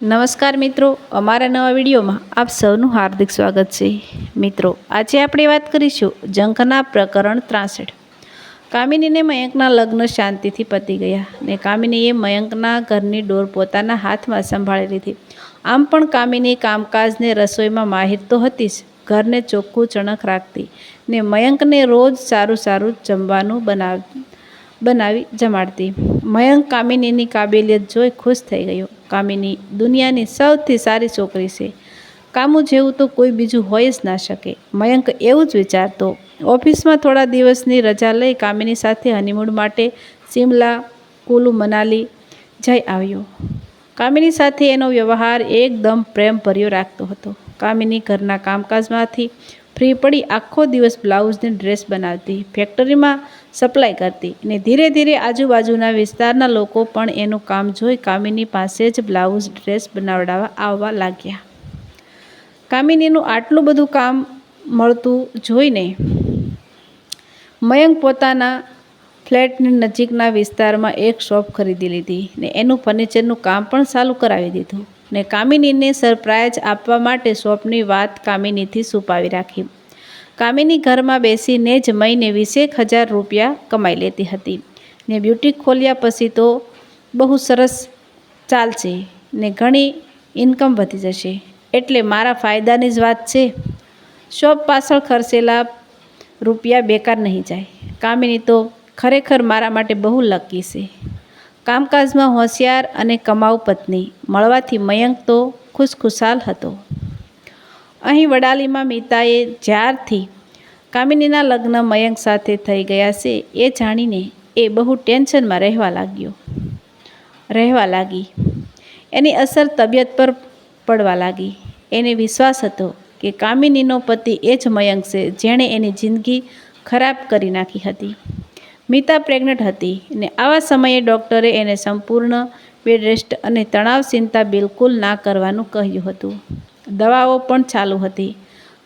નમસ્કાર મિત્રો, અમારા નવા વિડીયોમાં આપ સૌનું હાર્દિક સ્વાગત છે. મિત્રો, આજે આપણે વાત કરીશું જંખના પ્રકરણ ત્રાસઠ. કામિનીને મયંકના લગ્ન શાંતિથી પતી ગયા ને કામિનીએ મયંકના ઘરની ડોર પોતાના હાથમાં સંભાળી લીધી. આમ પણ કામિની કામકાજને રસોઈમાં માહિર તો હતી જ, ઘરને ચોખ્ખું ચણક રાખતી ને મયંકને રોજ સારું સારું જમવાનું બનાવ, બનાવી જમાડતી. મયંક કામિનીની કાબેલિયત જોઈ ખુશ થઈ ગયો. કામિની, દુનિયાની સૌથી સારી છોકરી છે. કામુ જેવું તો કોઈ બીજું હોય જ ના શકે. મયંક એવું જ વિચારતો, ઓફિસમાં થોડા દિવસની રજા લઈ કામિની સાથે હનીમૂન માટે શિમલા કુલુ, મનાલી જઈ આવ્યો. કામિની સાથે એનો વ્યવહાર એકદમ પ્રેમભર્યો રાખતો હતો. કામિની ઘરના કામકાજમાંથી ફ્રી પડી આખો દિવસ બ્લાઉઝની ડ્રેસ બનાવતી, ફેક્ટરીમાં સપ્લાય કરતી અને ધીરે ધીરે આજુબાજુના વિસ્તારના લોકો પણ એનું કામ જોઈ કામિની પાસે જ બ્લાઉઝ ડ્રેસ બનાવડાવવા આવવા લાગ્યા. કામિનીનું આટલું બધું કામ મળતું જોઈને મયંક પોતાના ફ્લેટની નજીકના વિસ્તારમાં એક શોપ ખરીદી લીધી ને એનું ફર્નિચરનું કામ પણ ચાલુ કરાવી દીધું. ને કામિનીને સરપ્રાઇઝ આપવા માટે સ્વપ્ની વાત કામિનીથી છુપાવી રાખી. કામિની ઘરમાં બેસીને જ મહિને વીસેક હજાર રૂપિયા કમાઈ લેતી હતી ને બ્યુટી ખોલ્યા પછી તો બહુ સરસ ચાલશે ને ઘણી ઇન્કમ વધી જશે. એટલે મારા ફાયદાની જ વાત છે. શોપ પાછળ ખર્ચેલા રૂપિયા બેકાર નહીં જાય. કામિની તો ખરેખર મારા માટે બહુ લકી છે. કામકાજમાં હોશિયાર અને કમાઉ પત્ની. મળવાથી મયંક તો ખુશખુશાલ હતો. અહીં વડાલીમાં મીતાએ જ્યારથી કામિનીના લગ્ન મયંક સાથે થઈ ગયા છે, એ જાણીને એ બહુ ટેન્શનમાં રહેવા લાગ્યો. રહેવા લાગી. એની અસર તબિયત પર પડવા લાગી. એને વિશ્વાસ હતો કે કામિનીનો પતિ એ જ મયંક છે, જેણે એની જિંદગી ખરાબ કરી નાખી હતી. મીતા પ્રેગ્નન્ટ હતી અને આવા સમયે ડૉક્ટરે એને સંપૂર્ણ બેડ રેસ્ટ અને તણાવ ચિંતા બિલકુલ ના કરવાનું કહ્યું હતું. દવાઓ પણ ચાલુ હતી.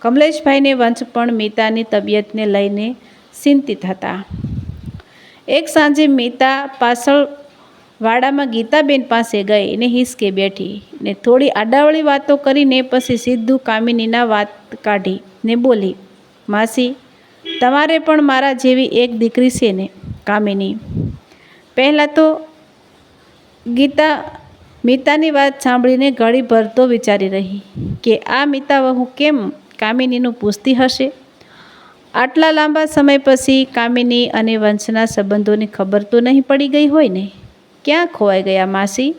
કમલેશભાઈને વંશ પણ મિતાની તબિયતને લઈને ચિંતિત હતા. એક સાંજે મિતા પાછળ વાડામાં ગીતાબેન પાસે ગઈ ને હિસકે બેઠી ને થોડી આડાવળી વાતો કરીને પછી સીધું કામિનીના વાત કાઢી ને બોલી, માસી તમારે પણ મારા જેવી એક દીકરી છે ને, કામિની. પહેલાં તો ગીતા, મીતાની વાત સાંભળીને ઘડી ભર તો વિચારી રહી કે આ મીતા વહુ કેમ કામિનીનું પૂછતી હશે? આટલા લાંબા સમય પછી કામિની અને વંશના સંબંધોની ખબર તો નહીં પડી ગઈ હોય ને? ક્યાં ખોવાઈ ગયા માસી?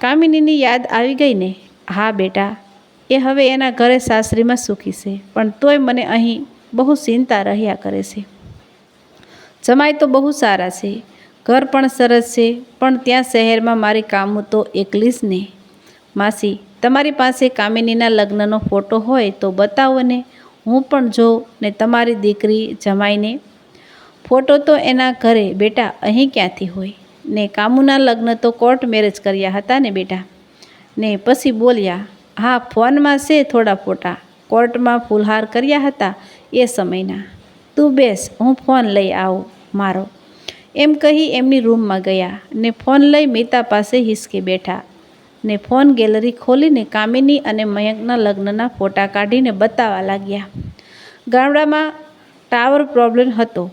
કામિનીની યાદ આવી ગઈ ને? હા બેટા, એ હવે એના ઘરે સાસરીમાં સુખી છે, પણ તોય મને અહીં બહુ ચિંતા રહ્યા કરે છે. જમાઈ તો બહુ સારા છે. ઘર પણ સરસ છે, પણ ત્યાં શહેરમાં મારી કામ તો એકલી જ ને. માસી, તમારી પાસે કામિનીના લગ્નનો ફોટો હોય તો બતાવો ને. હું પણ જોઉં ને તમારી દીકરી જમાઈને. ફોટો તો એના ઘરે, બેટા, અહીં ક્યાંથી હોય? ને કામુના લગ્ન તો કોર્ટ મેરેજ કર્યા હતા ને બેટા. ને પછી બોલ્યા, હા, ફોનમાં છે થોડા ફોટા. કોર્ટમાં ફૂલહાર કર્યા હતા. એ સમયના. તું બેસ, હું ફોન લઈ આવું, મારો. એમ કહી એમની રૂમમાં ગયા ને ફોન લઈ મીતા પાસે હિસકે બેઠા ને ફોન ગેલેરી ખોલીને કામિની અને મયંકના લગ્નના ફોટા કાઢીને બતાવવા લાગ્યા. ગામડામાં ટાવર પ્રોબ્લેમ હતો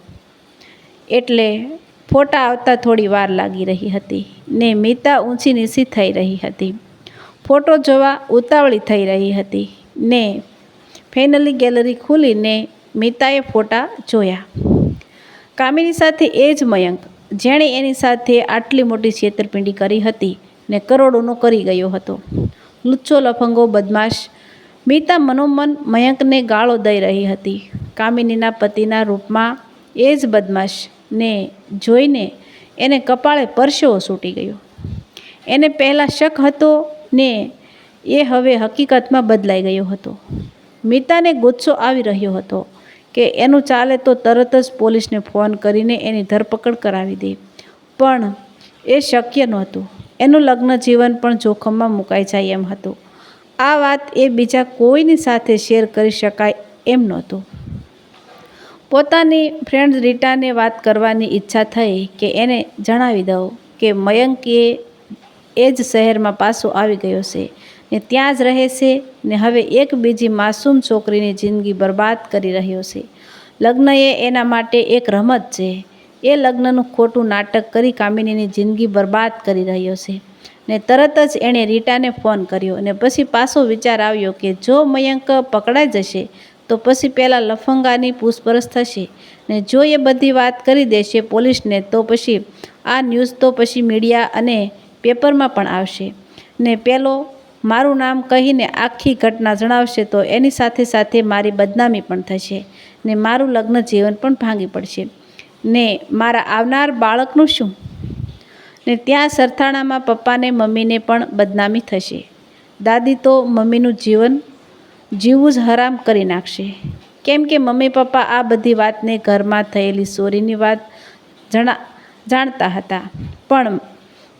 એટલે ફોટા આવતા થોડી વાર લાગી રહી હતી ને મીતા ઊંચી નીચી થઈ રહી હતી. ફોટો જોવા ઉતાવળી થઈ રહી હતી ને ફેનલી ગેલેરી ખોલીને મિતાએ ફોટા જોયા. કામિની સાથે એ જ મયંક, જેણે એની સાથે આટલી મોટી છેતરપિંડી કરી હતી ને કરોડોનો કરી ગયો હતો. લુચ્ચો લફંગો, બદમાશ. મીતા મનોમન મયંકને ગાળો દઈ રહી હતી. કામિનીના પતિના રૂપમાં એ જ બદમાશ ને જોઈને એને કપાળે પરસેવો છૂટી ગયો. એને પહેલાં શક હતો ને એ હવે હકીકતમાં બદલાઈ ગયો હતો. મીતાને ગુસ્સો આવી રહ્યો હતો કે એનું ચાલે તો તરત જ પોલીસને ફોન કરીને એની ધરપકડ કરાવી દે. પણ એ શક્ય નહોતું. એનું લગ્ન જીવન પણ જોખમમાં મુકાઈ જાય એમ હતું. આ વાત એ બીજા કોઈની સાથે શેર કરી શકાય એમ નહોતું. પોતાની ફ્રેન્ડ રીટાને વાત કરવાની ઈચ્છા થઈ કે એને જણાવી દઉં કે મયંક એ જ શહેરમાં પાછો આવી ગયો છે. ને ત્યાં જ રહે છે ને હવે એક બીજી માસૂમ છોકરીની જિંદગી બરબાદ કરી રહ્યો છે. લગ્ન એ એના માટે એક રમત છે. એ લગ્નનું ખોટું નાટક કરી કામિનીની જિંદગી બરબાદ કરી રહ્યો છે. ને તરત જ એણે રીટાને ફોન કર્યો અને પછી પાછો વિચાર આવ્યો કે જો મયંક પકડાઈ જશે, તો પછી પહેલાં લફંગાની પૂછપરછ થશે. ને જો એ બધી વાત કરી દેશે પોલીસને, તો પછી આ ન્યૂઝ તો પછી મીડિયા અને પેપરમાં પણ આવશે. ને પેલો મારું નામ કહીને આખી ઘટના જણાવશે તો એની સાથે સાથે મારી બદનામી પણ થશે ને મારું લગ્ન જીવન પણ ભાંગી પડશે. ને મારા આવનાર બાળકનું શું? ને ત્યાં સરથાણામાં પપ્પાને મમ્મીને પણ બદનામી થશે. દાદી તો મમ્મીનું જીવન જીવવું જ હરામ કરી નાખશે. કેમ કે મમ્મી પપ્પા આ બધી વાતને ઘરમાં થયેલી ચોરીની વાત જણા જાણતા હતા. પણ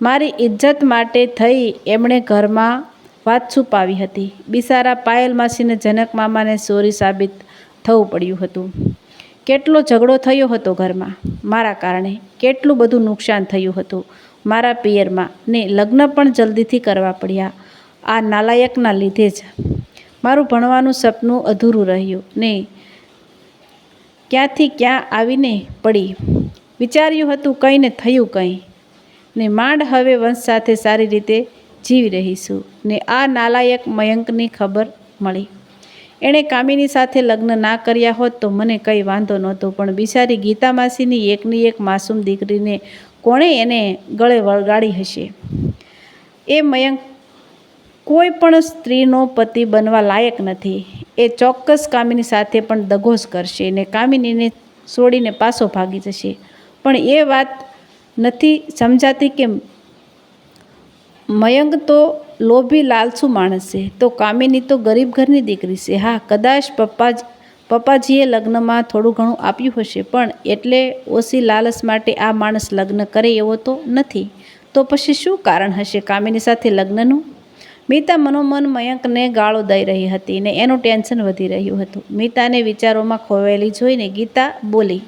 મારી ઇજ્જત માટે થઈ એમણે ઘરમાં વાત છુપાવી હતી. બિસારા પાયલ માસીને જનક મામાને ચોરી સાબિત થવું પડ્યું હતું. કેટલો ઝઘડો થયો હતો ઘરમાં. મારા કારણે કેટલું બધું નુકસાન થયું હતું. મારા પિયરમાં ને લગ્ન પણ જલ્દીથી કરવા પડ્યા. આ નાલાયકના લીધે જ. મારું ભણવાનું સપનું અધૂરું રહ્યું ને ક્યાંથી ક્યાં આવીને પડી. વિચાર્યું હતું કંઈ ને થયું કંઈ. ને માંડ હવે વંશ સાથે સારી રીતે જીવી રહીશું. ને આ નાલાયક મયંકની ખબર મળી. એણે કામિની સાથે લગ્ન ના કર્યા હોત તો મને કંઈ વાંધો નહોતો, પણ બિચારી ગીતા માસીની એકની એક માસૂમ દીકરીને કોણે એને ગળે વળગાડી હશે? એ મયંક કોઈ પણ સ્ત્રીનો પતિ બનવા લાયક નથી. એ ચોક્કસ કામિની સાથે પણ દગો કરશે ને કામિનીને છોડીને પાછો ભાગી જશે. પણ એ વાત નથી સમજાતી કે મયંક તો લોભી લાલસુ માણસ છે. તો કામિની તો ગરીબ ઘરની દીકરી છે. હા, કદાચ પપ્પા પપ્પાજીએ લગ્નમાં થોડું ઘણું આપ્યું હશે, પણ એટલે ઓછી લાલચ માટે આ માણસ લગ્ન કરે એવો તો નથી. તો પછી શું કારણ હશે કામિની સાથે લગ્નનું? મીતા મનોમન મયંકને ગાળો દઈ રહી હતી ને એનું ટેન્શન વધી રહ્યું હતું. મીતાને વિચારોમાં ખોવાયેલી જોઈને ગીતા બોલી,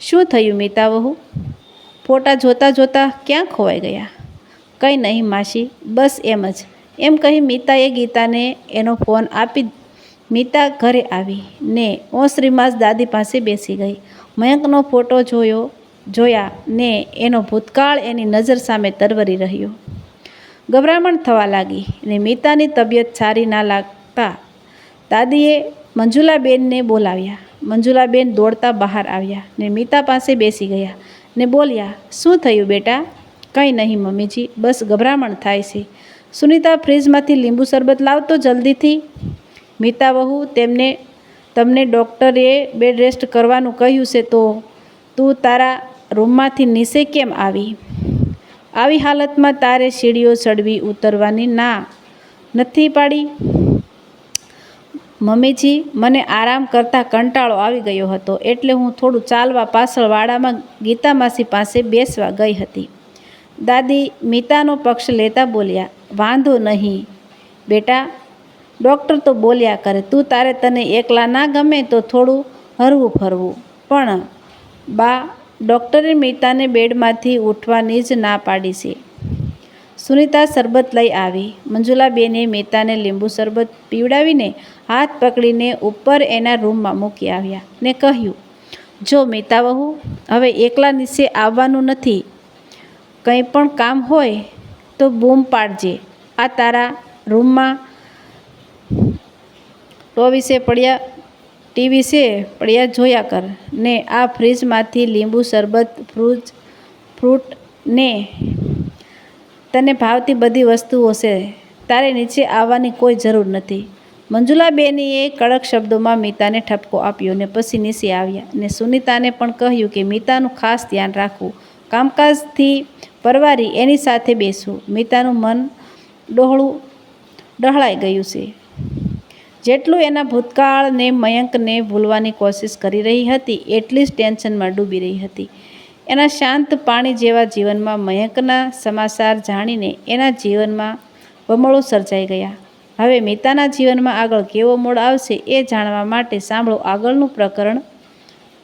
શું થયું મીતા વહુ? ફોટા જોતાં જોતાં ક્યાં ખોવાઈ ગયા? કંઈ નહીં માસી, બસ એમ જ. એમ કહી મીતાએ ગીતાને એનો ફોન આપી મીતા ઘરે આવી ને ઓ શ્રીમાસ દાદી પાસે બેસી ગઈ. મયંકનો ફોટો જોયો, જોયા ને એનો ભૂતકાળ એની નજર સામે તરવરી રહ્યો. ગભરામણ થવા લાગી ને મીતાની તબિયત સારી ના લાગતા દાદીએ મંજુલાબેનને બોલાવ્યા. મંજુલાબેન દોડતા બહાર આવ્યા ને મીતા પાસે બેસી ગયા ને બોલ્યા, શું થયું બેટા? કંઈ નહીં, મમ્મીજી. બસ ગભરામણ થાય છે. સુનિતા ફ્રીજમાંથી લીંબુ શરબત લાવતો જલ્દીથી. મીતા વહુ, તેમને, તમને ડૉક્ટરે બેડ રેસ્ટ કરવાનું કહ્યું છે તો તું તારા રૂમમાંથી નીચે કેમ આવી? આવી હાલતમાં તારે સીડીઓ ચડવી, ઉતરવાની ના નથી પાડી? મમ્મીજી, મને આરામ કરતાં કંટાળો આવી ગયો હતો એટલે હું થોડું ચાલવા પાછળ વાડામાં ગીતા માસી પાસે બેસવા ગઈ હતી. દાદી મીતાનો પક્ષ લેતા બોલ્યા, વાંધો નહીં. બેટા, ડૉક્ટર તો બોલ્યા કરે, તું તારે તને એકલા ના ગમે તો થોડું હરવું ફરવું. પણ બા, ડૉક્ટરે મીતાને બેડમાંથી ઉઠવાની જ ના પાડી છે. સુનિતા શરબત લઈ આવી. મંજુલાબેને મીતાને લીંબુ શરબત પીવડાવીને હાથ પકડીને ઉપર એના રૂમમાં મૂકી આવ્યા ને કહ્યું, જો મીતા વહુ, હવે એકલા નીચે આવવાનું નથી કંઈ પણ કામ હોય તો બૂમ પાડજે. આ તારા રૂમમાં ટો વિશે પડ્યા ટીવી છે પડ્યા જોયા કર. ને આ ફ્રીજમાંથી લીંબુ શરબત, ફ્રૂજ, ફ્રૂટ ને તને ભાવતી બધી વસ્તુઓ છે. તારે નીચે આવવાની કોઈ જરૂર નથી. મંજુલાબેનીએ કડક શબ્દોમાં મીતાને ઠપકો આપ્યો ને પછી નીચે આવ્યા ને સુનિતાને પણ કહ્યું કે મીતાનું ખાસ ધ્યાન રાખવું. કામકાજથી પરવારી એની સાથે બેસું. મીતાનું મન ડહોળું ડહળાઈ ગયું છે. જેટલું એના ભૂતકાળને મયંકને ભૂલવાની કોશિશ કરી રહી હતી, એટલી જ ટેન્શનમાં ડૂબી રહી હતી. એના શાંત પાણી જેવા જીવનમાં મયંકના સમાચાર જાણીને એના જીવનમાં વમળો સર્જાઈ ગયા. હવે મીતાના જીવનમાં આગળ કેવો મોડ આવશે એ જાણવા માટે સાંભળો આગળનું પ્રકરણ